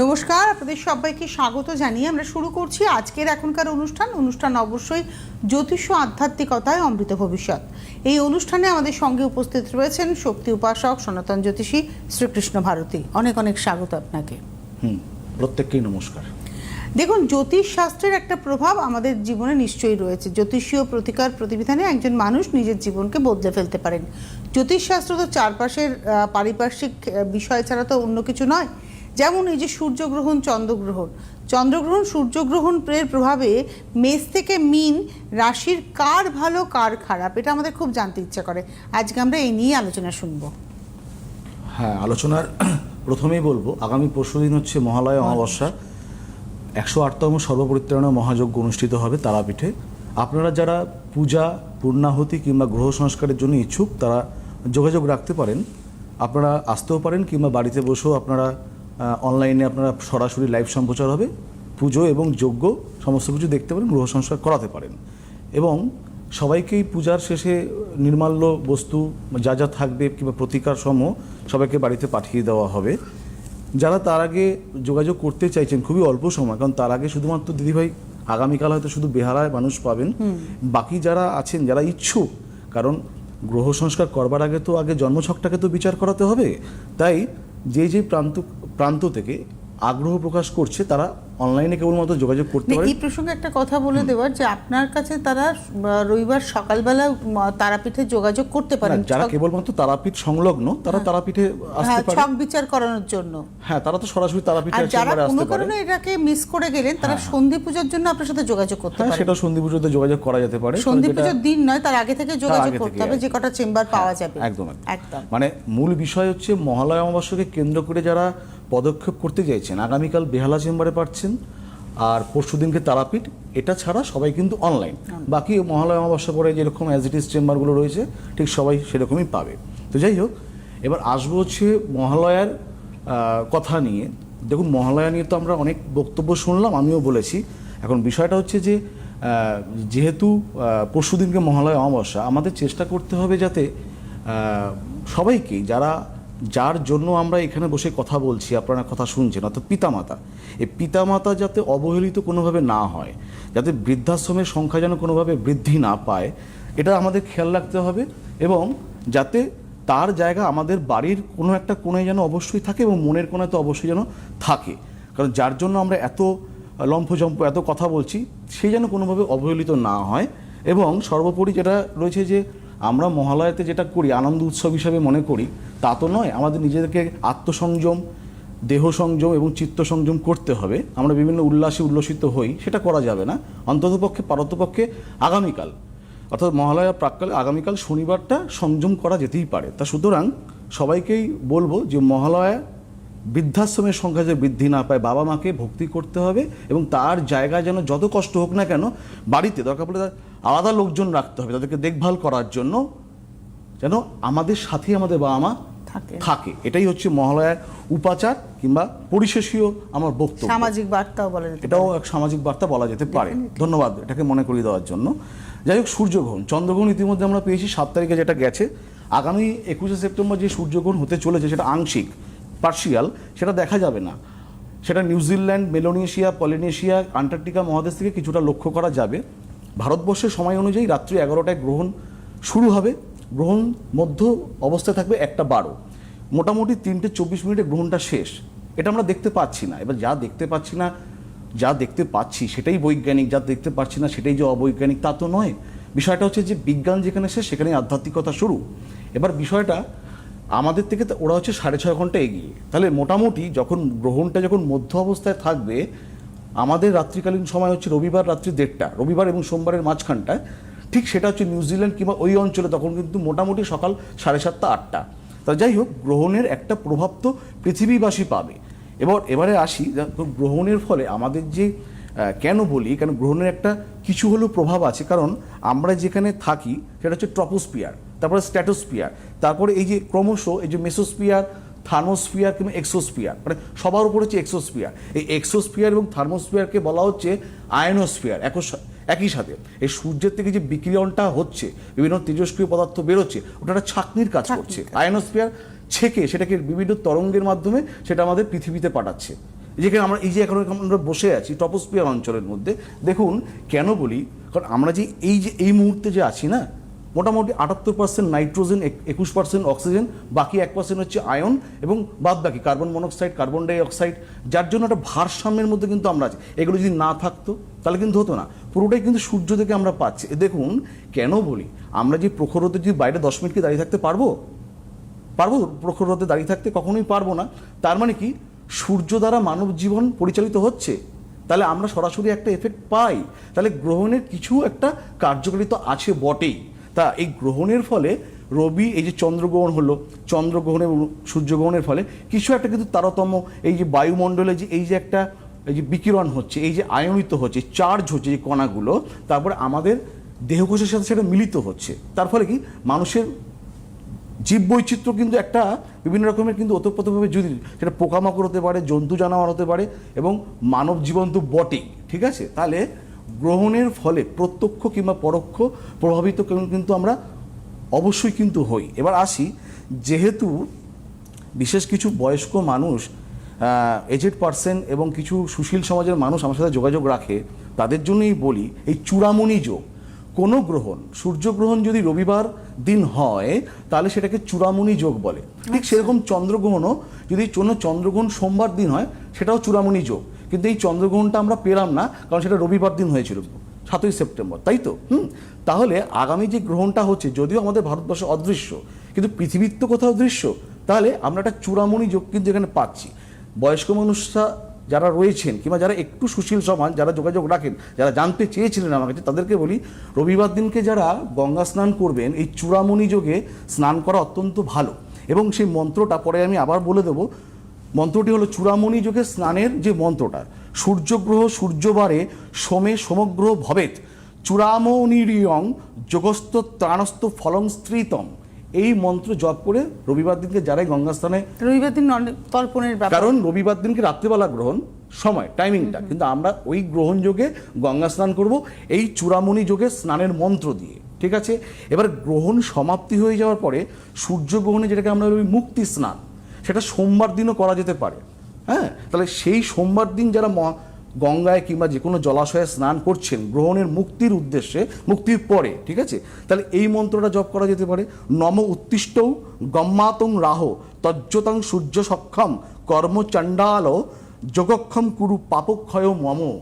নমস্কার আপনাদের সবাইকে স্বাগত জানিয়ে আমরা শুরু করছি আজকের এখনকার অনুষ্ঠান। অনুষ্ঠান অবশ্যই জ্যোতিষ আধ্যাত্মিকতায় অমৃত ভবিষ্যৎ। এই অনুষ্ঠানে আমাদের সঙ্গে উপস্থিত রয়েছেন শক্তি উপাসক সনাতন জ্যোতিষী শ্রীকৃষ্ণ ভারতী। অনেক অনেক স্বাগত আপনাকে। হুম প্রত্যেককেই নমস্কার। দেখুন জ্যোতিষ শাস্ত্রের একটা প্রভাব আমাদের জীবনে নিশ্চয়ই রয়েছে। জ্যোতিষীয় প্রতিকার প্রতিবিধানে একজন মানুষ নিজের জীবনকে বদলে ফেলতে পারেন। জ্যোতিষশাস্ত্র তো চারপাশের পারিপার্শ্বিক বিষয় ছাড়া তো অন্য কিছু নয়। যেমন এই যে সূর্যগ্রহণ, চন্দ্রগ্রহণ। চন্দ্রগ্রহণ, সূর্যগ্রহণ এর প্রভাবে মেষ থেকে মিন রাশির কার ভালো, কার খারাপ, এটা আমাদের খুব জানতে ইচ্ছা করে। আজকে আমরা এই নিয়ে আলোচনা শুনব। হ্যাঁ আলোচনার প্রথমেই বলব, আগামী পরশুদিন হচ্ছে মহালয় অমাবস্যা। একশো আটতম সর্বপরিত্রাণ মহাযজ্ঞ অনুষ্ঠিত হবে তারাপীঠে। আপনারা যারা পূজা, পূর্ণাহুতি কিংবা গ্রহ সংস্কারের জন্য ইচ্ছুক, তারা যোগাযোগ রাখতে পারেন। আপনারা আসতেও পারেন কিংবা বাড়িতে বসেও আপনারা অনলাইনে আপনারা সরাসরি লাইভ সম্প্রচার হবে পুজো এবং যজ্ঞ সমস্ত কিছু দেখতে পারেন গ্রহ সংস্কার করাতে পারেন। এবং সবাইকেই পূজার শেষে নির্মাল্য বস্তু যা যা থাকবে কিংবা প্রতিকার সম সবাইকে বাড়িতে পাঠিয়ে দেওয়া হবে। যারা তার আগে যোগাযোগ করতে চাইছেন খুবই অল্প সময় কারণ তার আগে শুধুমাত্র দিদিভাই আগামীকাল হয়তো শুধু বেহারায় মানুষ পাবেন। বাকি যারা আছেন যারা ইচ্ছুক কারণ গ্রহ সংস্কার করবার আগে তো আগে জন্মছকটাকে তো বিচার করাতে হবে। তাই যে যে প্রান্ত প্রান্ত থেকে আগ্রহ প্রকাশ করছে তারা অনলাইনে কেবলমাত্র যোগাযোগ করতে পারে। এই প্রসঙ্গে একটা কথা বলে দেওয়ার যে আপনার কাছে তারা রবিবার সকালবেলা তারাপীঠে যোগাযোগ করতে পারেন। যারা কেবলমাত্র তারাপীঠ সংলগ্ন তারা তারাপীঠে আসতে হ্যাঁ পারে। ছক বিচার করানোর জন্য। হ্যাঁ তারা তো সরাসরি তারাপীঠে আর তারাপীঠের যারা কোনো কারণে এটাকে মিস করে গেলেন তারা সন্ধি পূজার জন্য আপনার সাথে যোগাযোগ করতে হ্যাঁ সেটা সন্ধি পুজোতে যোগাযোগ করা যেতে পারে। সন্ধি পুজোর দিন নয় তার আগে থেকে যোগাযোগ করতে হবে যে কটা চেম্বার পাওয়া যাবে। একদম। একদম। মানে মূল বিষয় হচ্ছে মহালয়া অমাবস্যাকে কেন্দ্র করে যারা পদক্ষেপ করতে চাইছেন। আগামীকাল বেহালা চেম্বারে পাচ্ছেন আর পরশুদিনকে তারাপীঠ এটা ছাড়া সবাই কিন্তু অনলাইন বাকি মহালয়া অমাবস্যা করে যেরকম অ্যাজ ইট ইজ চেম্বারগুলো রয়েছে ঠিক সবাই সেরকমই পাবে। তো যাই হোক এবার আসব হচ্ছে মহালয়ার কথা নিয়ে। দেখুন মহালয়া নিয়ে তো আমরা অনেক বক্তব্য শুনলাম আমিও বলেছি। এখন বিষয়টা হচ্ছে যে যেহেতু আহ, পরশুদিনকে মহালয়া অমাবস্যা আমাদের চেষ্টা করতে হবে যাতে সবাইকেই যারা যার জন্য আমরা এখানে বসে কথা বলছি, আপনারা কথা শুনছেন, অর্থাৎ পিতামাতা। এই পিতামাতা যাতে অবহেলিত কোনোভাবে না হয়, যাতে বৃদ্ধাশ্রমের সংখ্যা যেন কোনোভাবে বৃদ্ধি না পায়, এটা আমাদের খেয়াল রাখতে হবে এবং যাতে তার জায়গা আমাদের বাড়ির কোনো একটা কোণে যেন অবশ্যই থাকে এবং মনের কোণে তো অবশ্যই যেন থাকে। কারণ যার জন্য আমরা এত লম্ফজম্প, এত কথা বলছি, সে যেন কোনোভাবে অবহেলিত না হয় এবং সর্বোপরি যেটা রয়েছে যে আমরা মহালয়াতে যেটা করি, আনন্দ উৎসব হিসাবে মনে করি, তা তো নয়। আমাদের নিজেদেরকে আত্মসংযম দেহ সংযম এবং চিত্ত সংযম করতে হবে। আমরা বিভিন্ন উল্লাসে উল্লসিত হই, সেটা করা যাবে না। অন্ততপক্ষে, পারতপক্ষে আগামীকাল, অর্থাৎ মহালয়া প্রাককালে আগামীকাল শনিবারটা সংযম করা যেতেই পারে। তা সুতরাং সবাইকেই বলব যে মহালয়া বৃদ্ধাশ্রমের সংখ্যা যে বৃদ্ধি না পায়, বাবা মাকে ভক্তি করতে হবে এবং তার জায়গায় যেন যত কষ্ট হোক না কেন, বাড়িতে দরকার পড়লে আলাদা লোকজন রাখতে হবে তাদেরকে দেখভাল করার জন্য যেন আমাদের সাথেই আমাদের বাবা মা থাকে। থাকে। এটাই হচ্ছে মহালয়ার উপাচার কিংবা পরিশেষীয় আমার বক্তব্য। সামাজিক বার্তাও বলে যেতে এটাও এক সামাজিক বার্তা বলা যেতে পারে। ধন্যবাদ এটাকে মনে করিয়ে দেওয়ার জন্য। যাই হোক সূর্যগ্রহণ। চন্দ্রগ্রহণ ইতিমধ্যে আমরা পেয়েছি সাত তারিখে যেটা গেছে। আগামী একুশে সেপ্টেম্বর যে সূর্যগ্রহণ হতে চলেছে সেটা আংশিক পার্শিয়াল সেটা দেখা যাবে না। সেটা নিউজিল্যান্ড মেলোনেশিয়া পলিনেশিয়া আন্টার্কটিকা মহাদেশ থেকে কিছুটা লক্ষ্য করা যাবে। ভারতবর্ষের সময় অনুযায়ী রাত্রি এগারোটায় গ্রহণ শুরু হবে। গ্রহণ মধ্য অবস্থায় থাকবে একটা বারো। মোটামুটি তিনটে চব্বিশ মিনিটে গ্রহণটা শেষ। এটা আমরা দেখতে পাচ্ছি না। এবার যা দেখতে পাচ্ছি না, যা দেখতে পাচ্ছি সেটাই বৈজ্ঞানিক, যা দেখতে পাচ্ছি না সেটাই যে অবৈজ্ঞানিক তা তো নয়। বিষয়টা হচ্ছে যে বিজ্ঞান যেখানে শেষ, সেখানেই আধ্যাত্মিকতা শুরু। এবার বিষয়টা আমাদের থেকে ওরা হচ্ছে সাড়ে ছয় ঘণ্টা এগিয়ে। তাহলে মোটামুটি যখন গ্রহণটা যখন মধ্য অবস্থায় থাকবে আমাদের রাত্রিকালীন সময় হচ্ছে রবিবার রাত্রি দেড়টা, রবিবার এবং সোমবারের মাঝখানটায়। ঠিক সেটা হচ্ছে নিউজিল্যান্ড কিংবা ওই অঞ্চলে তখন কিন্তু মোটামুটি সকাল সাড়ে সাতটা, আটটা। তা যাই হোক, গ্রহণের একটা প্রভাব তো পৃথিবীবাসী পাবে। এবার, এবারে আসি গ্রহণের ফলে আমাদের যে কেন বলি, কেন গ্রহণের একটা কিছু হলেও প্রভাব আছে। কারণ আমরা যেখানে থাকি, সেটা হচ্ছে ট্রপোস্পিয়ার তারপরে স্ট্যাটোস্পিয়ার তারপরে এই যে ক্রমশ এই যে মেসোস্পিয়ার থার্মোস্ফিয়ার কিংবা এক্সোস্ফিয়ার মানে সবার উপর হচ্ছে এক্সোস্ফিয়ার। এই এক্সোস্ফিয়ার এবং থার্মোস্ফিয়ারকে বলা হচ্ছে আয়নোস্ফিয়ার একই সাথে। এই সূর্যের থেকে যে বিকিরণটা হচ্ছে বিভিন্ন তেজস্ক্রিয় পদার্থ বেরোচ্ছে ওটা একটা ছাকনির কাজ করছে। আয়নোস্ফিয়ার ছেকে সেটাকে বিভিন্ন তরঙ্গের মাধ্যমে সেটা আমাদের পৃথিবীতে পাঠাচ্ছে। যেখানে আমরা এই যে এখন আমরা বসে আছি টপোস্পিয়ার অঞ্চলের মধ্যে দেখুন কেন বলি কারণ আমরা যে এই যে এই মুহূর্তে যে আছি না মোটামুটি আটাত্তর পার্সেন্ট নাইট্রোজেন একুশ পার্সেন্ট অক্সিজেন, বাকি এক পার্সেন্ট হচ্ছে আয়ন এবং বাদ বাকি carbon monoxide, carbon dioxide যার জন্য একটা ভারসাম্যের মধ্যে কিন্তু আমরা আছি। এগুলো যদি না থাকতো, তাহলে কিন্তু হতো না। পুরোটাই কিন্তু সূর্য থেকে আমরা পাচ্ছি। দেখুন, কেন বলি? আমরা যে প্রখর রোদে যদি বাইরে দশ মিনিট কি দাঁড়িয়ে থাকতে পারব? পারব? প্রখর রোদে দাঁড়িয়ে থাকতে কখনোই পারব না। তার মানে কি? সূর্য দ্বারা মানব জীবন পরিচালিত হচ্ছে। তাহলে আমরা সরাসরি একটা এফেক্ট পাই। তাহলে গ্রহণের কিছু একটা কার্যকারিতা আছে বটেই। তা এই গ্রহণের ফলে রবি, এই যে চন্দ্রগ্রহণ হলো, চন্দ্রগ্রহণ এবং সূর্যগ্রহণের ফলে কিছু একটা কিন্তু তারতম্য, এই যে বায়ুমণ্ডলে যে, এই যে একটা, এই যে বিকিরণ হচ্ছে, এই যে আয়নিত হচ্ছে চার্জ হচ্ছে যে কণাগুলো, তারপরে আমাদের দেহকোষের সাথে সেটা মিলিত হচ্ছে। তার ফলে কি? মানুষের জীব বৈচিত্র্য কিন্তু একটা বিভিন্ন রকমের কিন্তু ওতপ্রোতভাবে যদি সেটা পোকামাকড় হতে পারে, জন্তু জানোয়ার হতে পারে এবং মানব জীবন তো বটেই, ঠিক আছে? তাহলে গ্রহণের ফলে প্রত্যক্ষ কিংবা পরোক্ষ প্রভাবিত কিন্তু আমরা অবশ্যই কিন্তু হই। এবার আসি যেহেতু বিশেষ কিছু বয়স্ক মানুষ এজেড পার্সন এবং কিছু সুশীল সমাজের মানুষ আমার সাথে যোগাযোগ রাখে তাদের জন্যই বলি এই চূড়ামণি যোগ। কোনো গ্রহণ সূর্যগ্রহণ যদি রবিবার দিন হয় তাহলে সেটাকে চূড়ামণি যোগ বলে। ঠিক সেরকম চন্দ্রগ্রহণও যদি কোনো চন্দ্রগ্রহণ সোমবার দিন হয় সেটাও চূড়ামণি যোগ। কিন্তু এই চন্দ্রগ্রহণটা আমরা পেলাম না, কারণ সেটা রবিবার দিন হয়েছিল, সাতই সেপ্টেম্বর, তাই তো? হুম? তাহলে আগামী যে গ্রহণটা হচ্ছে, যদিও আমাদের ভারতবর্ষে অদৃশ্য, কিন্তু পৃথিবীর তো কোথাও দৃশ্য, তাহলে আমরা একটা চূড়ামণি যোগ কিন্তু এখানে পাচ্ছি। বয়স্ক মানুষরা যারা রয়েছেন, কিংবা যারা একটু সুশীল সমাজ, যারা যোগাযোগ রাখেন, যারা জানতে চেয়েছিলেন আমার কাছে, তাদেরকে বলি, রবিবার দিনকে যারা গঙ্গা স্নান করবেন, এই চূড়ামণি যোগে স্নান করা অত্যন্ত ভালো। এবং সেই মন্ত্রটা পরে আমি আবার বলে দেবো মন্ত্রটি হলো চূড়ামণি যোগে স্নানের যে মন্ত্রটা। সূর্যগ্রহ সূর্যবারে সোমে সমগ্র ভবেত। চূড়ামণিরিয়ং যোগস্থ ত্রাণস্থ ফলং স্ত্রীতম এই মন্ত্র জপ করে রবিবার দিনকে যারাই গঙ্গা স্নানে রবিবার দিন তর্পণের কারণ রবিবার দিনকে রাত্রিবেলা গ্রহণ সময় টাইমিংটা। কিন্তু আমরা ওই গ্রহণ যোগে গঙ্গা স্নান করব এই চূড়ামণি যোগে স্নানের মন্ত্র দিয়ে। ঠিক আছে? এবার গ্রহণ সমাপ্তি হয়ে যাওয়ার পরে সূর্যগ্রহণে যেটাকে আমরা বলি মুক্তি স্নান। সেটা সোমবার দিনও করা যেতে পারে। হ্যাঁ? তাহলে সেই সোমবার দিন যারা গঙ্গায় কিংবা যে কোনো জলাশয়ে স্নান করছেন, গ্রহণের মুক্তির উদ্দেশ্যে, মুক্তির পরে, ঠিক আছে? তাহলে এই মন্ত্রটা জপ করা যেতে পারে। নম উত্তিষ্টৌ গম্মাতং রাহ তজ্জতং সূর্য সক্ষম কর্মচণ্ডাল যোগক্ষম কুরু পাপক্ষয় মম।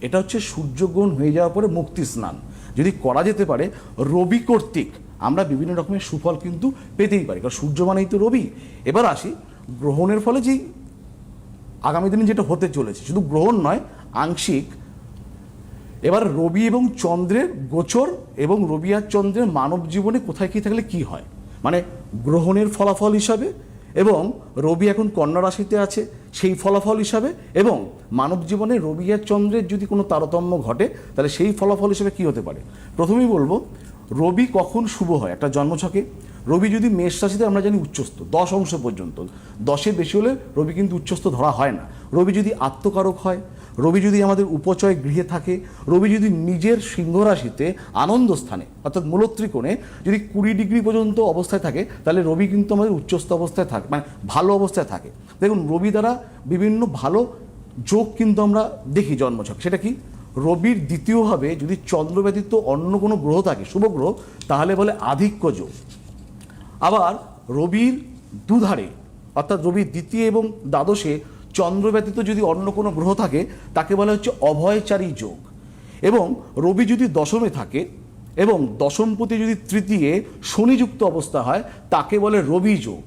এটা হচ্ছে সূর্যগ্রহণ হয়ে যাওয়ার পরে মুক্তি স্নান। যদি করা যেতে পারে, রবি কর্তৃক আমরা বিভিন্ন রকমের সুফল কিন্তু পেতেই পারি। কারণ সূর্য মানেই তো রবি। এবার আসি গ্রহণের ফলে যেই আগামী দিনে যেটা হতে চলেছে, শুধু গ্রহণ নয়, আংশিক। এবার রবি এবং চন্দ্রের গোচর এবং রবি আর চন্দ্রের মানব জীবনে কোথায় কী থাকলে কি হয়? মানে গ্রহণের ফলাফল হিসাবে এবং রবি এখন কন্যা রাশিতে আছে, সেই ফলাফল হিসাবে এবং মানব জীবনে রবি আর চন্দ্রের যদি কোনো তারতম্য ঘটে, তাহলে সেই ফলাফল হিসাবে কি হতে পারে? প্রথমেই বলব রবি কখন শুভ হয়? একটা জন্মছকে। রবি যদি মেষ রাশিতে, আমরা জানি উচ্চস্থ, দশ অংশ পর্যন্ত। দশের বেশি হলে রবি কিন্তু উচ্চস্থ ধরা হয় না। রবি যদি আত্মকারক হয়, রবি যদি আমাদের উপচয় গৃহে থাকে, রবি যদি নিজের সিংহ রাশিতে আনন্দ স্থানে, অর্থাৎ মূলত্রিকোণে, যদি কুড়ি ডিগ্রি পর্যন্ত অবস্থায় থাকে, তাহলে রবি কিন্তু আমাদের উচ্চস্থ অবস্থায় থাকে মানে ভালো অবস্থায় থাকে। দেখুন, রবি দ্বারা বিভিন্ন ভালো যোগ কিন্তু আমরা দেখি জন্মছক। সেটা কি? রবির দ্বিতীয়ভাবে যদি চন্দ্র ব্যতীত অন্য কোনো গ্রহ থাকে, শুভ গ্রহ, তাহলে বলে আধিক্য যোগ। আবার রবির দুধারে, অর্থাৎ রবির দ্বিতীয় এবং দ্বাদশে চন্দ্র ব্যতীত যদি অন্য কোনো গ্রহ থাকে, তাকে বলা হচ্ছে অভয়চারী যোগ। এবং রবি যদি দশমে থাকে এবং দশমপতি যদি তৃতীয় শনিযুক্ত অবস্থা হয়, তাকে বলে রবি যোগ।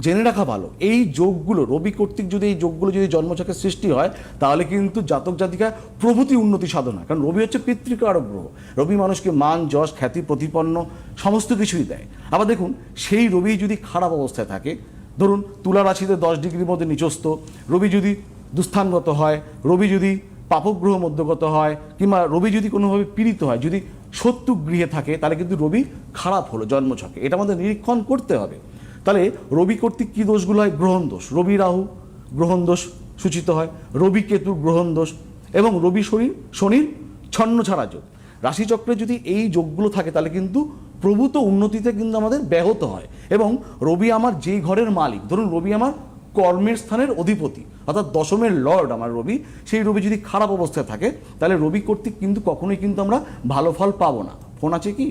জেনে রাখা ভালো। এই যোগগুলো, রবি কর্তৃক যদি এই যোগগুলো যদি জন্মচকের সৃষ্টি হয়, তাহলে কিন্তু জাতক জাতিকা প্রভৃতি উন্নতি সাধন। কারণ রবি হচ্ছে পিতৃকারক গ্রহ। রবি মানুষকে মান, যশ, খ্যাতি, প্রতিপন্ন সমস্ত কিছুই দেয়। আবার দেখুন, সেই রবি যদি খারাপ অবস্থায় থাকে, ধরুন তুলা রাশিতে দশ ডিগ্রির মধ্যে নিচস্ত রবি যদি দুস্থানগত হয়, রবি যদি পাপগ্রহ মধ্যগত হয়, কিংবা রবি যদি কোনোভাবে পীড়িত হয়, যদি শত্রু গৃহে থাকে, তাহলে কিন্তু রবি খারাপ হলো জন্মছকে এটা আমাদের নিরীক্ষণ করতে হবে। তাহলে রবি কর্তৃক কী দোষগুলো হয়? গ্রহণ দোষ। রবি রাহু, গ্রহণ দোষ সূচিত হয়। রবি কেতুর গ্রহণ দোষ এবং রবি শরীর শনির ছন্ন ছাড়া যোগ। রাশিচক্রে যদি এই যোগগুলো থাকে, তাহলে কিন্তু প্রভূত উন্নতিতে কিন্তু আমাদের ব্যাহত হয় এবং রবি আমার যেই ঘরের মালিক, ধরুন রবি আমার কর্মের স্থানের অধিপতি, অর্থাৎ দশমের লর্ড আমার রবি, সেই রবি যদি খারাপ অবস্থায় থাকে, তাহলে রবি কর্তৃক কিন্তু কখনোই কিন্তু আমরা ভালো ফল পাবো না। ফোন আছে কি?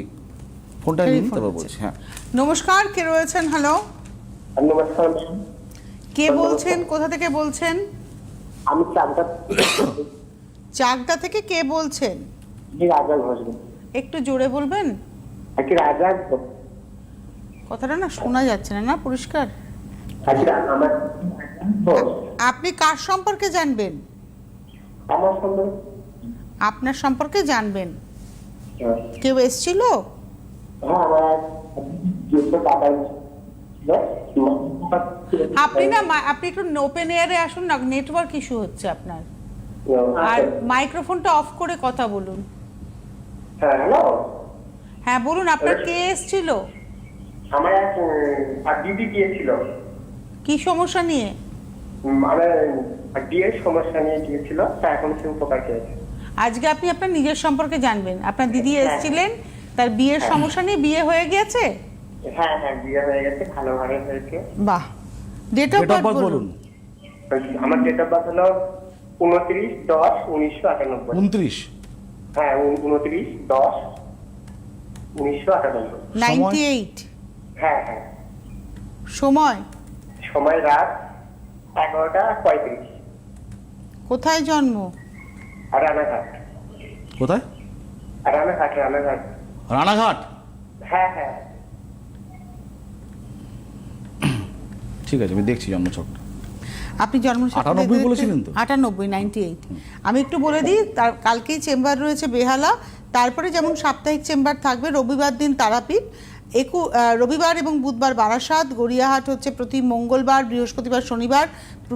ফোনটা নিন তারপর বলছি হ্যাঁ। নমস্কার কে রয়েছেন? হ্যালো নমস্কার। কে বলছেন? কোথা থেকে বলছেন? আমি চাকদা চাকদা থেকে কে বলছেন? জি রাজা ঘোষ একটু জোরে বলবেন? আজকে রাজা কথাটা না শোনা যাচ্ছে না না? পরিষ্কার? আজকে আমার আপনি কার সম্পর্কে জানবেন? আপনার সম্পর্কে জানবেন। হ্যাঁ, কেউ এসছিল? আপনি না আপনি একটু ওপেন এয়ারে আসুন না নেটওয়ার্ক ইস্যু হচ্ছে আপনার। আর মাইক্রোফোনটা অফ করে কথা বলুন। হ্যাঁ হ্যাঁ বলুন আপনার কে এসছিল? আমার এক দিদি গিয়েছিল। কি সমস্যা নিয়ে? আমার বিয়ের সমস্যা নিয়ে গিয়েছিল তা এখন সে উপকার পেয়েছে। আজকে আপনি আপনার নিজের সম্পর্কে জানবেন। আপনার দিদি হ্যাঁ। এসেছিলেন তার বিয়ের সমস্যা নিয়ে বিয়ে হয়ে গিয়েছে হ্যাঁ হ্যাঁ বিয়ে হয়ে গেছে ভালোভাবে হয়েছে। বাহ। ডেট অফ বার্থ বলুন। আমার ডেট অফ বার্থ হলো উনত্রিশ দশ উনিশশো আটানব্বই। উনত্রিশ? হ্যাঁ উনত্রিশ দশ উনিশশো আটানব্বই। Ninety eight? হ্যাঁ হ্যাঁ। সময়? সময় রাত এগারোটা পঁয়ত্রিশ। কোথায় জন্ম? আর রানাঘাট। কোথায়? আর রানাঘাট রানাঘাট। রানাঘাট? হ্যাঁ হ্যাঁ। ঠিক আছে আমি দেখছি জন্মছকটা। আপনি জন্ম 98 বলেছিলেন তো? আটানব্বই নাইনটি এইট আমি একটু বলে দিই তার কালকেই চেম্বার রয়েছে বেহালা। তারপরে যেমন সাপ্তাহিক চেম্বার থাকবে রবিবার দিন তারাপীঠ। একু আহ, রবিবার এবং বুধবার বারাসাত গড়িয়াহাট হচ্ছে প্রতি মঙ্গলবার বৃহস্পতিবার শনিবার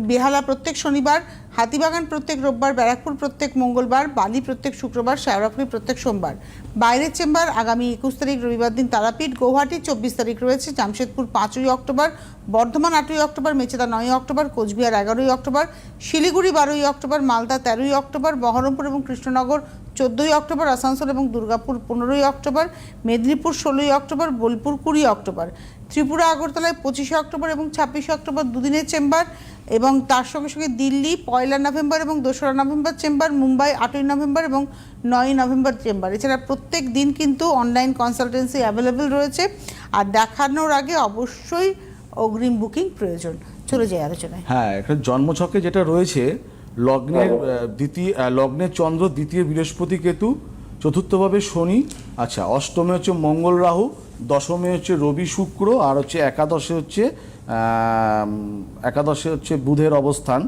বেহালা প্রত্যেক শনিবার। হাতিবাগান প্রত্যেক রোববার, ব্যারাকপুর প্রত্যেক মঙ্গলবার, বালি প্রত্যেক শুক্রবার শেওড়াফুলি প্রত্যেক সোমবার। বাইরের চেম্বার আগামী একুশ তারিখ রবিবার দিন তারাপীঠ, গৌহাটি, চব্বিশ তারিখ রয়েছে জামশেদপুর পাঁচই অক্টোবর, বর্ধমান আটই অক্টোবর, মেচেদা নয়ই অক্টোবর, কোচবিহার এগারোই অক্টোবর, শিলিগুড়ি বারোই অক্টোবর, মালদা তেরোই অক্টোবর, বহরমপুর এবং কৃষ্ণনগর চোদ্দোই অক্টোবর, আসানসোল এবং দুর্গাপুর পনেরোই অক্টোবর, মেদিনীপুর ষোলোই অক্টোবর, বোলপুর কুড়ি অক্টোবর। ত্রিপুরা, আগরতলায় পঁচিশে অক্টোবর এবং ছাব্বিশে অক্টোবর দুদিনের চেম্বার। এবং তার সঙ্গে সঙ্গে দিল্লি পয়লা নভেম্বর এবং দোসরা নভেম্বর চেম্বার মুম্বাই আটই নভেম্বর এবং নয়ই নভেম্বর চেম্বার। এছাড়া প্রত্যেক দিন কিন্তু অনলাইন কনসালটেন্সি অ্যাভেলেবেল রয়েছে। আর দেখানোর আগে অবশ্যই অগ্রিম বুকিং প্রয়োজন। চলে যায় আলোচনায়। হ্যাঁ একটা জন্মছকে যেটা রয়েছে লগ্নের দ্বিতীয় লগ্নের চন্দ্র দ্বিতীয় বৃহস্পতি কেতু চতুর্থভাবে শনি আচ্ছা অষ্টমে হচ্ছে মঙ্গল রাহু দশমে হচ্ছে রবি শুক্র আর হচ্ছে একাদশে হচ্ছে একাদশে হচ্ছে বুধের অবস্থান।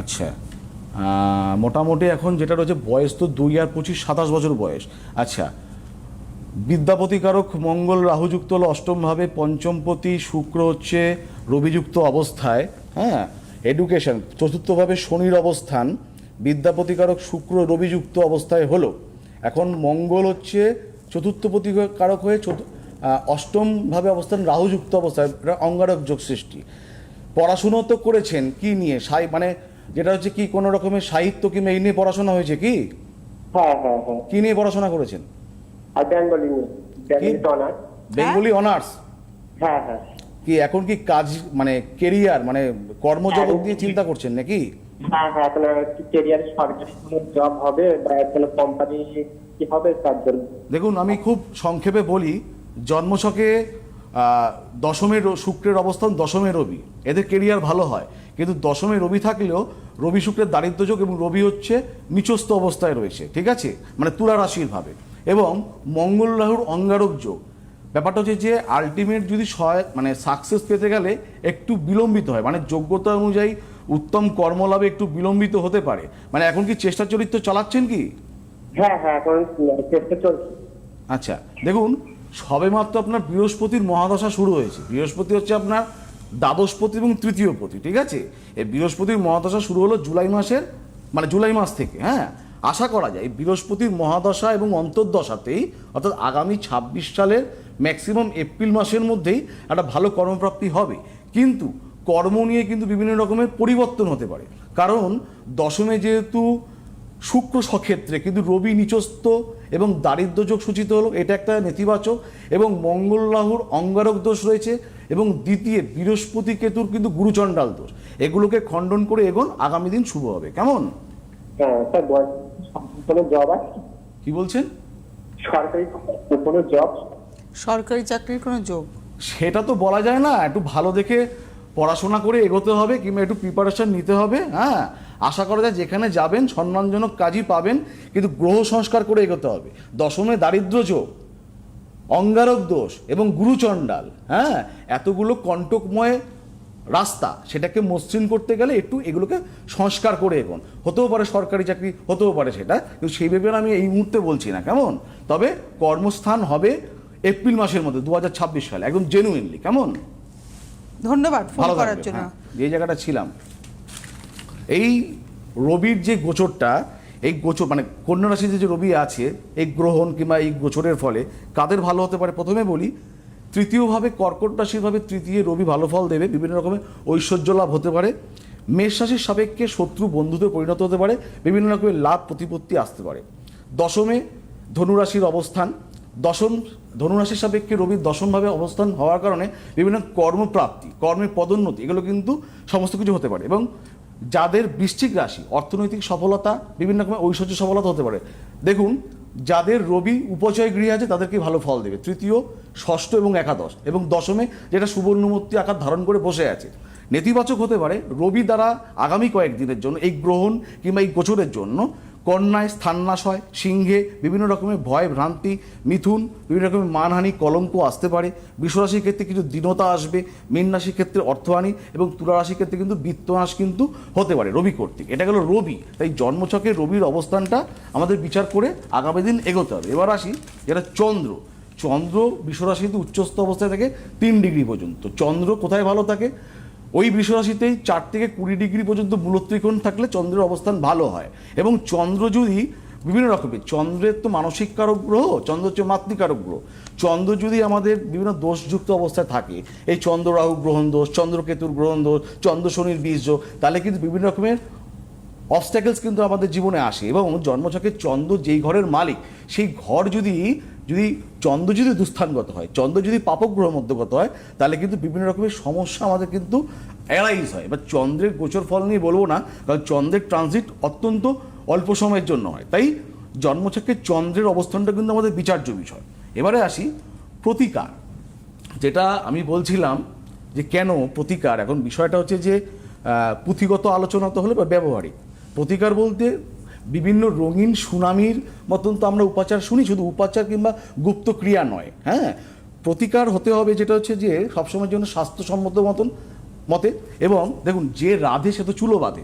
আচ্ছা। মোটামুটি এখন যেটা রয়েছে, বয়স তো দুই আর পঁচিশ, সাতাশ বছর বয়স। আচ্ছা বিদ্যাপতিকারক মঙ্গল রাহুযুক্ত হলো অষ্টমভাবে, পঞ্চমপতি শুক্র হচ্ছে রবিযুক্ত অবস্থায় হ্যাঁ? এডুকেশন চতুর্থভাবে শনির অবস্থান, বিদ্যাপতিকারক শুক্র রবিযুক্ত অবস্থায় হলো। এখন মঙ্গল হচ্ছে চতুর্থপতি কারক হয়ে অষ্টমভাবে অবস্থান রাহুযুক্ত অবস্থায় এটা অঙ্গারক যোগ সৃষ্টি। পড়াশুনো তো করেছেন কি নিয়ে? সাই মানে যেটা হচ্ছে কি কোনো রকমের সাহিত্য কিংবা এই নিয়ে পড়াশোনা হয়েছে কি? হ্যাঁ হ্যাঁ হ্যাঁ। কি নিয়ে পড়াশোনা করেছেন? বেঙ্গলি বেঙ্গলি অনার্স হ্যাঁ। হ্যাঁ কি এখন কি কাজ মানে কেরিয়ার মানে কর্মজগৎ। দিয়ে চিন্তা করছেন নাকি? হ্যাঁ হ্যাঁ এখন কেরিয়ার সরকারি কোনো জব হবে বা কোনো কোম্পানি কি হবে তার জন্য। দেখুন আমি খুব সংক্ষেপে বলি জন্মছকে দশমের শুক্রের অবস্থান দশমের রবি। এদের কেরিয়ার ভালো হয়। কিন্তু দশমে রবি থাকলেও রবি শুক্রের দারিদ্র্যযোগ এবং রবি হচ্ছে নিচস্থ অবস্থায় রয়েছে ঠিক আছে? মানে তুলা রাশির ভাবে। এবং মঙ্গল রাহুর অঙ্গারক যোগ। ব্যাপারটা হচ্ছে যে আলটিমেট যদি সহায় মানে সাকসেস পেতে গেলে একটু বিলম্বিত হয়। মানে যোগ্যতা অনুযায়ী উত্তম কর্মলাভে একটু বিলম্বিত হতে পারে। মানে এখন কি চেষ্টা চরিত্র চালাচ্ছেন কি? হ্যাঁ হ্যাঁ চেষ্টা চলছে। আচ্ছা দেখুন সবেমাত্র আপনার বৃহস্পতির মহাদশা শুরু হয়েছে। বৃহস্পতি হচ্ছে আপনার দ্বাদশপতি এবং তৃতীয় পতি, ঠিক আছে? এই বৃহস্পতির মহাদশা শুরু হলো জুলাই মাসের মানে জুলাই মাস থেকে হ্যাঁ? আশা করা যায় বৃহস্পতির মহাদশা এবং অন্তর্দশাতেই, অর্থাৎ আগামী ছাব্বিশ সালের ম্যাক্সিমাম এপ্রিল মাসের মধ্যেই একটা ভালো কর্মপ্রাপ্তি হবে। কিন্তু কর্ম নিয়ে কিন্তু বিভিন্ন রকমের পরিবর্তন হতে পারে। কারণ দশমে যেহেতু শুক্র সক্ষেত্রে কিন্তু রবি নিচস্থ এবং দারিদ্র যোগ সূচিত হলো এটা একটা নেতিবাচক এবং মঙ্গল রাহুর অঙ্গারক দোষ রয়েছে এবং দ্বিতীয় বৃহস্পতি কেতুর কিন্তু গুরুচণ্ডাল দোষ। এগুলোকে খণ্ডন করে এগোন আগামী দিন শুভ হবে। কেমন? হ্যাঁ কি বলছেন? সরকারি কোনো জব? সরকারি চাকরির কোনো যোগ? সেটা তো বলা যায় না। একটু ভালো দেখে পড়াশোনা করে এগোতে হবে কিংবা একটু প্রিপারেশন নিতে হবে হ্যাঁ? আশা করা যায় যেখানে যাবেন সম্মানজনক কাজই পাবেন কিন্তু গ্রহ সংস্কার করে এগোতে হবে। দশমে দারিদ্র যোগ অঙ্গারক দোষ এবং গুরুচণ্ডাল হ্যাঁ? এতগুলো কণ্টকময় রাস্তা সেটাকে মসৃণ করতে গেলে একটু এগুলোকে সংস্কার করে এগোন। হতেও পারে সরকারি চাকরি হতেও পারে সেটা কিন্তু সেই ভেবে আমি এই মুহূর্তে বলছি না কেমন? তবে কর্মস্থান হবে এপ্রিল মাসের মধ্যে দু হাজার ছাব্বিশ সালে একদম জেনুইনলি কেমন? ধন্যবাদ ফোন ভালো করার জন্য। হ্যাঁ, যে জায়গাটা ছিলাম এই রবির যে গোচরটা, এই গোচর মানে কন্যা রাশিতে যে রবি আছে, এই গ্রহণ কিংবা এই গোচরের ফলে কাদের ভালো হতে পারে? প্রথমে বলি, তৃতীয়ভাবে কর্কট রাশির ভাবে তৃতীয় রবি ভালো ফল দেবে, বিভিন্ন রকমের ঐশ্বর্য লাভ হতে পারে। মেষ রাশির সাপেক্ষে শত্রু বন্ধুতে পরিণত হতে পারে, বিভিন্ন রকমের লাভ প্রতিপত্তি আসতে পারে। দশমে ধনুরাশির অবস্থান, দশম ধনুরাশির সাপেক্ষে রবির দশমভাবে অবস্থান হওয়ার কারণে বিভিন্ন কর্মপ্রাপ্তি কর্মের পদোন্নতি, এগুলো কিন্তু সমস্ত কিছু হতে পারে এবং যাদের বৃশ্চিক রাশি, অর্থনৈতিক সফলতা, বিভিন্ন রকমের ঐশ্বর্য সফলতা হতে পারে। দেখুন, যাদের রবি উপচয় গৃহে আছে, তাদেরকে ভালো ফল দেবে। তৃতীয়, ষষ্ঠ এবং একাদশ এবং দশমে যেটা সুবর্ণমূর্তি আকার ধারণ করে বসে আছে। নেতিবাচক হতে পারে, রবি দ্বারা আগামী কয়েকদিনের জন্য এই গ্রহণ কিংবা এই গোচরের জন্য কন্যায় স্থাননাশ হয় সিংহে বিভিন্ন রকমের ভয়, ভ্রান্তি, মিথুন, বিভিন্ন রকমের মানহানি, কলঙ্ক আসতে পারে। বিশ্বরাশির ক্ষেত্রে কিছু দীনতা আসবে, মীন রাশির ক্ষেত্রে অর্থহানি এবং তুলারাশির ক্ষেত্রে কিন্তু বিত্তনাশ কিন্তু হতে পারে রবি কর্তৃক। এটা গেল রবি। তাই জন্মছকে রবির অবস্থানটা আমাদের বিচার করে আগামী দিন এগোতে হবে। এবার আসি যেটা চন্দ্র। চন্দ্র বিশ্বরাশিতে উচ্চস্থ অবস্থায় থাকে তিন ডিগ্রি পর্যন্ত। চন্দ্র কোথায় ভালো থাকে? ওই বৃষরাশিতেই চার থেকে কুড়ি ডিগ্রি পর্যন্ত মূলত্রিকোণ থাকলে চন্দ্রের অবস্থান ভালো হয়। এবং চন্দ্র যদি বিভিন্ন রকমের, চন্দ্রের তো মানসিক কারক গ্রহ, চন্দ্র হচ্ছে মাতৃকারক গ্রহ। চন্দ্র যদি আমাদের বিভিন্ন দোষযুক্ত অবস্থায় থাকে, এই চন্দ্র রাহু গ্রহণ দোষ চন্দ্রকেতুর গ্রহণ দোষ, চন্দ্র শনির বীজ যোগ তাহলে কিন্তু বিভিন্ন রকমের অবস্ট্যাকেলস কিন্তু আমাদের জীবনে আসে। এবং জন্মছকের চন্দ্র যেই ঘরের মালিক, সেই ঘর যদি যদি চন্দ্র যদি দুস্থানগত হয়, চন্দ্র যদি পাপগ্রহ মধ্যগত হয়, তাহলে কিন্তু বিভিন্ন রকমের সমস্যা আমাদের কিন্তু অ্যারাইজ হয়। এবার চন্দ্রের গোচর ফল নিয়ে বলব না, কারণ চন্দ্রের ট্রানজিট অত্যন্ত অল্প সময়ের জন্য হয়। তাই জন্মছকের চন্দ্রের অবস্থানটা কিন্তু আমাদের বিচার্য বিষয়। এবারে আসি প্রতিকার। যেটা আমি বলছিলাম যে কেন প্রতিকার? এখন বিষয়টা হচ্ছে যে পুঁথিগত আলোচনা তো হলে বা ব্যবহারিক। প্রতিকার বলতে বিভিন্ন রঙিন সুনামির মতন তো আমরা উপাচার শুনি, শুধু উপাচার কিংবা গুপ্ত ক্রিয়া নয় হ্যাঁ? প্রতিকার হতে হবে যেটা হচ্ছে যে সবসময়ের জন্য স্বাস্থ্যসম্মত মতন, মতে। এবং দেখুন, যে রাধে সে তো চুলো বাঁধে।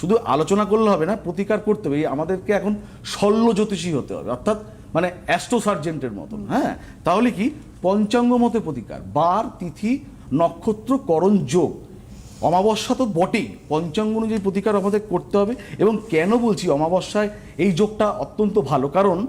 শুধু আলোচনা করলে হবে না, প্রতিকার করতে হবে। আমাদেরকে এখন শল্য জ্যোতিষী হতে হবে, অর্থাৎ মানে অ্যাস্ট্রো সার্জেন্টের মতন হ্যাঁ? তাহলে কি? পঞ্চাঙ্গ মতে প্রতিকার। বার, তিথি, নক্ষত্র, করণ, যোগ। অমাবস্যা তো বটেই। পঞ্চাঙ্গ অনুযায়ী প্রতিকার আমাদের করতে হবে এবং কেন বলছি অমাবস্যায় এই যোগটা অত্যন্ত ভালো? কারণ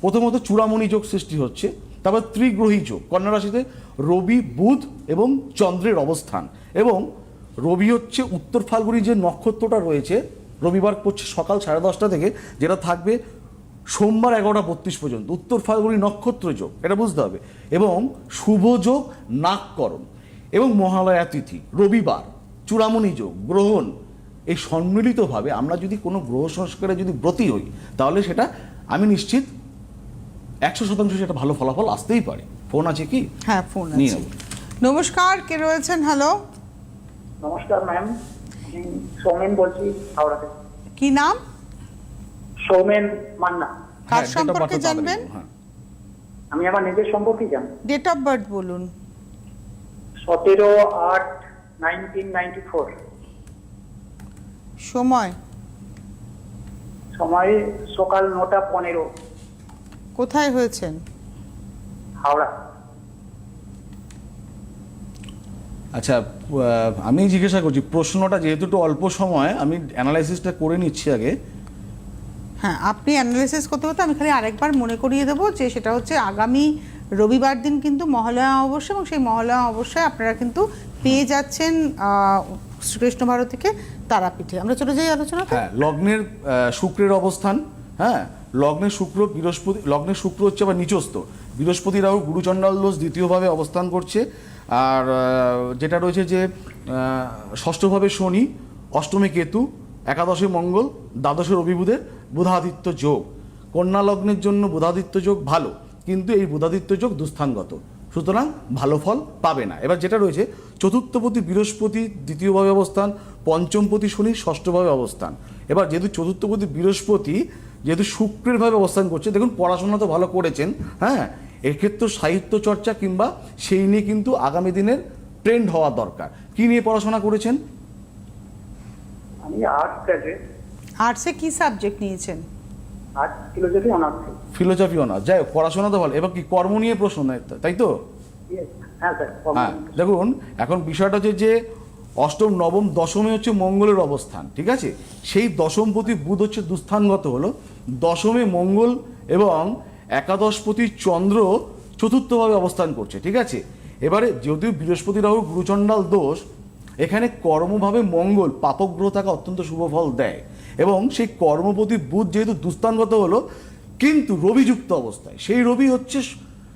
প্রথমত চূড়ামণি যোগ সৃষ্টি হচ্ছে, তারপর ত্রিগ্রহী যোগ, কন্যা রাশিতে রবি, বুধ এবং চন্দ্রের অবস্থান এবং রবি হচ্ছে উত্তর ফাল্গুনি যে নক্ষত্রটা রয়েছে, রবিবার পড়ছে সকাল সাড়ে দশটা থেকে, যেটা থাকবে সোমবার এগারোটা বত্রিশ পর্যন্ত, উত্তর ফাল্গুনি নক্ষত্র যোগ, এটা বুঝতে হবে এবং শুভ যোগ নাককরণ। এবং মহালয়া তিথি রবিবার চূড়ামণি যোগ গ্রহণ এই সম্মিলিতভাবে আমরা যদি কোনো গ্রহ সংস্কারে যদি ব্রতী হই তাহলে সেটা আমি নিশ্চিত একশো শতাংশ সেটা ভালো ফলাফল আসতেই পারে। ফোন আছে কি? হ্যাঁ ফোন নিয়ে আছে। নমস্কার কে রয়েছেন? হ্যালো। নমস্কার ম্যাম। আমি সৌমেন বলছি হাওড়া থেকে। কি নাম? সৌমেন মান্না। কার হ্যাঁ, সম্পর্কে জানবেন? হ্যাঁ। আমি আমার নিজের সম্পর্কে জানি। ডেট অফ বার্থ বলুন। সতেরো আট নাইনটিন নাইনটি ফোর। সময়? সময় সকাল নটা পনেরো। কোথায় হয়েছেন? হাওড়া। আচ্ছা আহ, আমি জিজ্ঞাসা করছি প্রশ্নটা যেহেতু একটু অল্প সময় আমি অ্যানালাইসিসটা করে নিচ্ছি আগে। হ্যাঁ আপনি অ্যানালাইসিস করতে করতে আমি খালি আরেকবার মনে করিয়ে দেবো যে সেটা হচ্ছে আগামী রবিবার দিন কিন্তু মহালয়া অমাবস্যা এবং সেই মহালয়া অমাবস্যায় আপনারা কিন্তু পেয়ে যাচ্ছেন শ্রীকৃষ্ণ ভারত থেকে তারাপীঠে। আমরা চলে যাই আলোচনা হ্যাঁ লগ্নের শুক্রের অবস্থান হ্যাঁ? লগ্নের শুক্র, বৃহস্পতি, লগ্নের শুক্র হচ্ছে আবার নিচস্থ বৃহস্পতি রাহু গুরুচণ্ডাল দোষ দ্বিতীয়ভাবে অবস্থান করছে। আর যেটা রয়েছে যে ষষ্ঠভাবে শনি, অষ্টমী কেতু, একাদশে মঙ্গল দ্বাদশে অভিভূদের বুধাদিত্য যোগ। কন্যা লগ্নের জন্য বুধাদিত্য যোগ ভালো। কিন্তু এই বুধাদিত্য যোগ দুস্থানগত। সুতরাং ভালো ফল পাবে না। এবার যেটা রয়েছে চতুর্থপতি বৃহস্পতি দ্বিতীয়ভাবে অবস্থান পঞ্চমপতি শনি ষষ্ঠভাবে অবস্থান। এবার যেহেতু চতুর্থপতি বৃহস্পতি যেহেতু শুক্রের ভাবে অবস্থান করছে দেখুন পড়াশোনা তো ভালো করেছেন হ্যাঁ? এক্ষেত্রে সাহিত্য চর্চা কিংবা সেই নিয়ে কিন্তু আগামী দিনের ট্রেন্ড হওয়া দরকার। কি নিয়ে পড়াশোনা করেছেন? আমি আর্টস আর্টসে কি সাবজেক্ট নিয়েছেন? Arts philosophy honours philosophy honours যাই হোক পড়াশোনা তো ভালো। এবার কি কর্ম নিয়ে প্রশ্ন তাই তো? হ্যাঁ হ্যাঁ দেখুন এখন বিষয়টা হচ্ছে যে অষ্টম নবম দশমে হচ্ছে মঙ্গলের অবস্থান ঠিক আছে? সেই দশমপতি বুধ হচ্ছে দুস্থানগত হলো। দশমে মঙ্গল এবং একাদশপতি চন্দ্র চতুর্থভাবে অবস্থান করছে ঠিক আছে? এবারে যদিও বৃহস্পতি রাহু গুরুচণ্ডাল দোষ এখানে কর্মভাবে মঙ্গল পাপগ্রহ থাকা অত্যন্ত শুভ ফল দেয়। এবং সেই কর্মপতি বুধ যেহেতু দুস্থানগত হলো, কিন্তু রবিযুক্ত অবস্থায়। সেই রবি হচ্ছে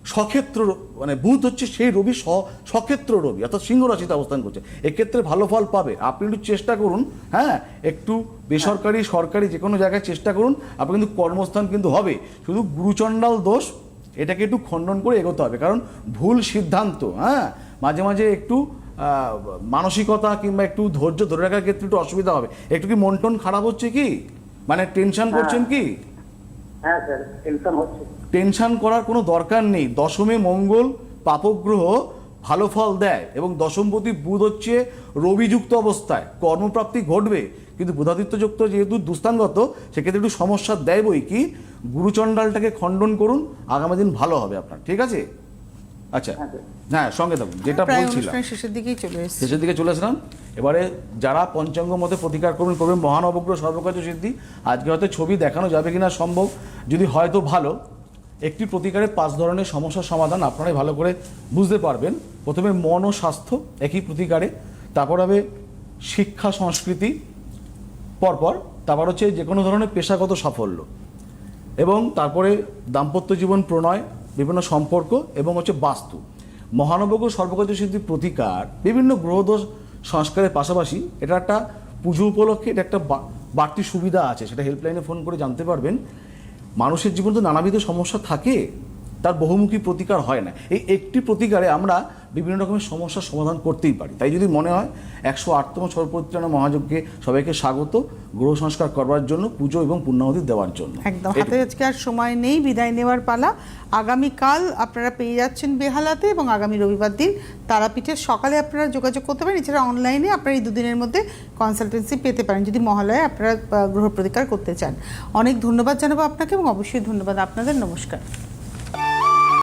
সক্ষেত্র মানে বুধ হচ্ছে সেই রবি সক্ষেত্র রবি, অর্থাৎ সিংহ রাশিতে অবস্থান করছে। এক্ষেত্রে ভালো ফল পাবে। আপনি একটু চেষ্টা করুন হ্যাঁ? একটু বেসরকারি, সরকারি যে কোনো জায়গায় চেষ্টা করুন আপনি কিন্তু কর্মস্থান কিন্তু হবে। শুধু গুরুচণ্ডাল দোষ, এটাকে একটু খণ্ডন করে এগোতে হবে। কারণ ভুল সিদ্ধান্ত হ্যাঁ? মাঝে মাঝে একটু মানসিকতা কিংবা একটু ধৈর্য ধরে রাখার ক্ষেত্রে একটু অসুবিধা হবে। একটু কি মন টন খারাপ হচ্ছে কি? মানে টেনশন করছেন কি? হ্যাঁ টেনশন করার কোনো দরকার নেই। দশমে মঙ্গল পাপগ্রহ ভালো ফল দেয় এবং দশমপতি বুধ হচ্ছে রবিযুক্ত অবস্থায়। কর্মপ্রাপ্তি ঘটবে কিন্তু বুধাদিত্য যুক্ত যেহেতু দুস্থানগত সেক্ষেত্রে একটু সমস্যা দেয় বই কি? গুরুচণ্ডালটাকে খণ্ডন করুন আগামী দিন ভালো হবে আপনার ঠিক আছে? আচ্ছা হ্যাঁ, হ্যাঁ সঙ্গে থাকুন যেটা বলছিলাম। শেষের দিকেই চলে এসেছে। শেষের দিকে চলে আসলাম। এবারে যারা পঞ্চাঙ্গ মতে প্রতিকার করবেন করবেন মহান অবগ্রহ সর্বকার্য সিদ্ধি। আজকে হয়তো ছবি দেখানো যাবে কিনা সম্ভব যদি হয়তো ভালো। একটি প্রতিকারে পাঁচ ধরনের সমস্যার সমাধান আপনারাই ভালো করে বুঝতে পারবেন। প্রথমে মন ও স্বাস্থ্য একই প্রতিকারে। তারপর হবে শিক্ষা সংস্কৃতি পরপর। তারপর হচ্ছে যে কোনো ধরনের পেশাগত সাফল্য। এবং তারপরে দাম্পত্য জীবন প্রণয় বিভিন্ন সম্পর্ক এবং হচ্ছে বাস্তু। মহানবগ সর্বকার্য সিদ্ধি প্রতিকার, বিভিন্ন গ্রহদোষ সংস্কারের পাশাপাশি এটা একটা পুজো উপলক্ষে এটা একটা বাড়তি সুবিধা আছে। সেটা হেল্পলাইনে ফোন করে জানতে পারবেন। মানুষের জীবনে তো নানাবিধ সমস্যা থাকে। তার বহুমুখী প্রতিকার হয় না। এই একটি প্রতিকারে আমরা বিভিন্ন রকমের সমস্যার সমাধান করতেই পারি। তাই যদি মনে হয় একশো আটতম সর্বপরিত্রাণ মহাযজ্ঞে সবাইকে স্বাগত গ্রহ সংস্কার করবার জন্য পুজো এবং পুণ্যাহুতি দেওয়ার জন্য। একদম। হাতে আজকে আর সময় নেই বিদায় নেওয়ার পালা। আগামীকাল আপনারা পেয়ে যাচ্ছেন বেহালাতে এবং আগামী রবিবার দিন তারাপীঠের সকালে আপনারা যোগাযোগ করতে পারেন। এছাড়া অনলাইনে আপনারা এই দুদিনের মধ্যে কনসালটেন্সি পেতে পারেন। যদি মহালয়ে আপনারা গ্রহ প্রতিকার করতে চান। অনেক ধন্যবাদ জানাব আপনাকে এবং অবশ্যই ধন্যবাদ আপনাদের। নমস্কার।